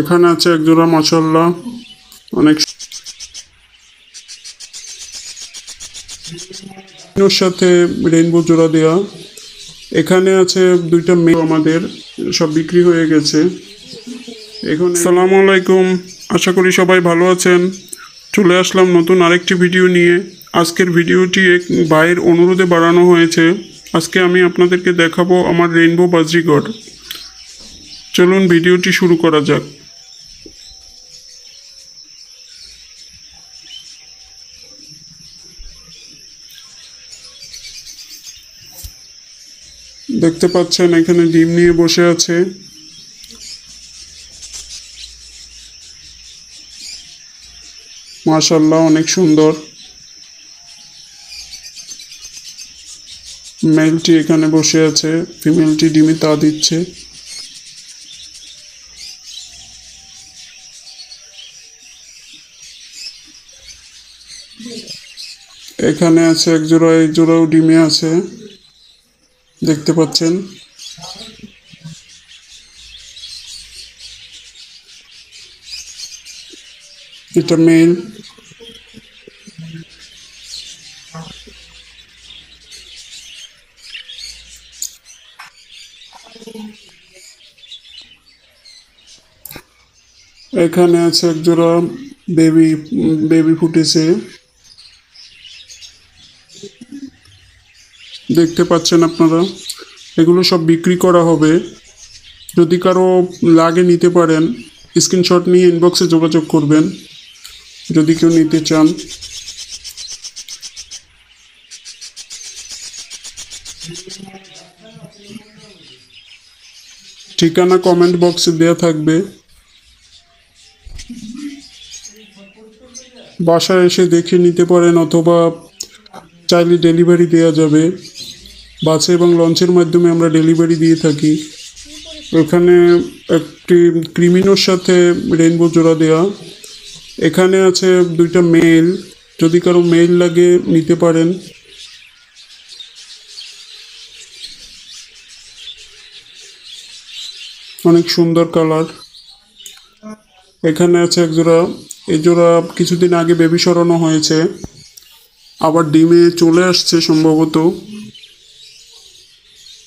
এখানে আছে এক জোড়া মাসাল্লাহ অনেক সাথে রেইনবো জোড়া দেওয়া এখানে আছে দুইটা মেয়ে আমাদের, সব বিক্রি হয়ে গেছে। এখন সালামু আলাইকুম, আশা করি সবাই ভালো আছেন। চলে আসলাম নতুন আরেকটি ভিডিও নিয়ে। আজকের ভিডিওটি এক ভাইয়ের অনুরোধে বাড়ানো হয়েছে। আজকে আমি আপনাদেরকে দেখাবো আমার রেইনবো বাজরিগড়। চলুন ভিডিওটি শুরু করা যাক। দেখতে পাচ্ছেন, এখানে ডিম নিয়ে বসে আছে। মাশাল্লাহ অনেক সুন্দর। মেলটি এখানে বসে আছে, ফিমেলটি ডিমে তা দিচ্ছে। এখানে আছে এক জোড়া, এক জোড়াও ডিমে আছে। দেখতে পাচ্ছেন। এটা মেল এখানে আছে এক জোড়া বেবি বেবি ফুটেছে। দেখতে পাচ্ছেন আপনারা, এগুলো সব বিক্রি করা হবে। যদি কারও লাগে নিতে পারেন, স্ক্রিনশট নিয়ে ইনবক্সে যোগাযোগ করবেন। যদি কেউ নিতে চান। ঠিকানা কমেন্ট বক্সে দেওয়া থাকবে। বাসায় এসে দেখে নিতে পারেন, অথবা চাইলে ডেলিভারি দেওয়া যাবে। বাসে এবং লঞ্চের মাধ্যমে আমরা ডেলিভারি দিয়ে থাকি। এখানে একটি ক্রিমিনোর সাথে রেইনবো জোড়া দেওয়া এখানে আছে দুইটা মেল যদি কারও মেল লাগে নিতে পারেন। অনেক সুন্দর কালার এখানে আছে এক জোড়া। এই জোড়া কিছুদিন আগে বেবি সরানো হয়েছে। আবার ডিমে চলে আসছে সম্ভবত।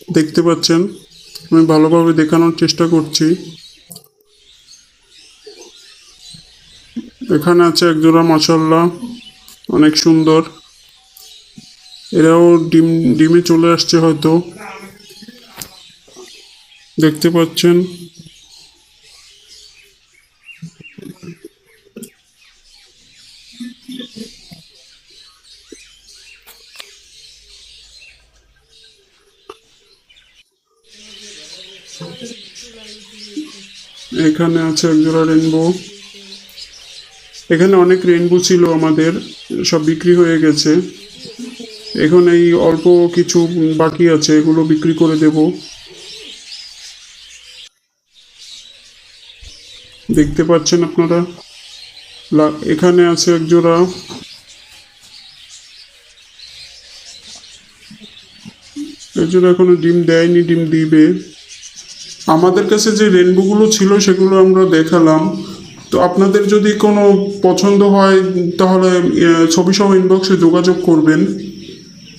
দেখতে পাচ্ছেন। আমি ভালোভাবে দেখানোর চেষ্টা করছি। এখানে আছে এক জোড়া মাসাল্লাহ অনেক সুন্দর। এরাও ডিম, ডিমে চলে আসছে হয়তো। দেখতে পাচ্ছেন। এখানে আছে একজোড়া রেনবো এখানে অনেক রেনবো ছিল আমাদের, সব বিক্রি হয়ে গেছে। এখন এই অল্প কিছু বাকি আছে, এগুলো বিক্রি করে দেব। দেখতে পাচ্ছেন আপনারা? এখানে আছে এক জোড়া এই এখনও ডিম দেয়নি, ডিম দিবে। আমাদের কাছে যে রেনবোগুলো ছিল সেগুলো আমরা দেখালাম। তো আপনাদের যদি কোনো পছন্দ হয়, তাহলে ছবিসহ ছবি সহ ইনবক্সে যোগাযোগ করবেন।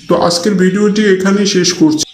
তো আজকের ভিডিওটি এখানেই শেষ করছি।